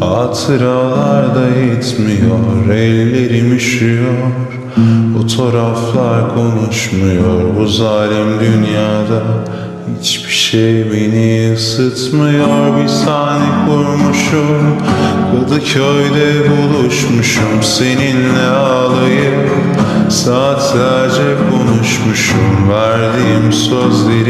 Hatıralar da yetmiyor Ellerim üşüyor. Fotoğraflar konuşmuyor Bu zalim dünyada Hiçbir şey beni ısıtmıyor. Bir sahne kurmuşum Kadıköy'de buluşmuşum. Seninle ağlayıp Saatlerce konuşmuşum. Verdiğim sözleri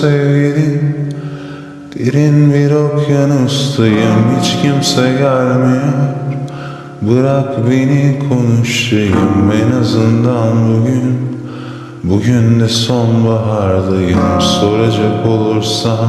sevgilim Derin bir okyanustayım Hiç kimse gelmiyor. Bırak beni konuşayım En azından bugün. Bugün de sonbahardayım Soracak olursan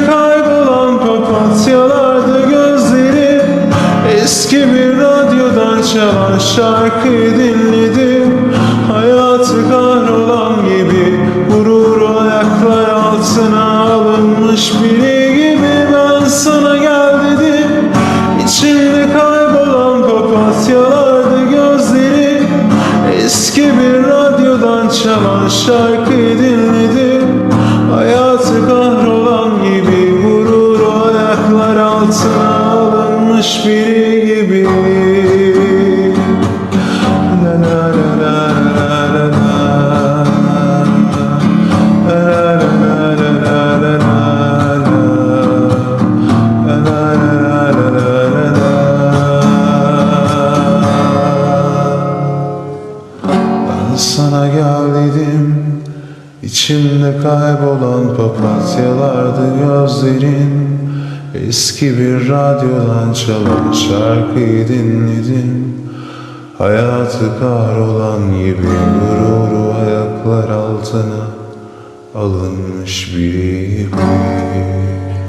Hayatı kahrolan gibi Gurur ayaklar altına alınmış biri gibi Ben sana gel dedim. İçimde kaybolan papatyalarda gözlerim Eski bir radyodan çalan şarkıyı dinledim. Hayatı kahrolan gibi Vurur o ayaklar altına alınmış biri gibi dedim İçimde kaybolan papatyalardı gözlerin Eski bir radyodan çalan şarkıyı dinledim. Hayatı kahrolan gibi gururu ayaklar altına alınmış biri gibi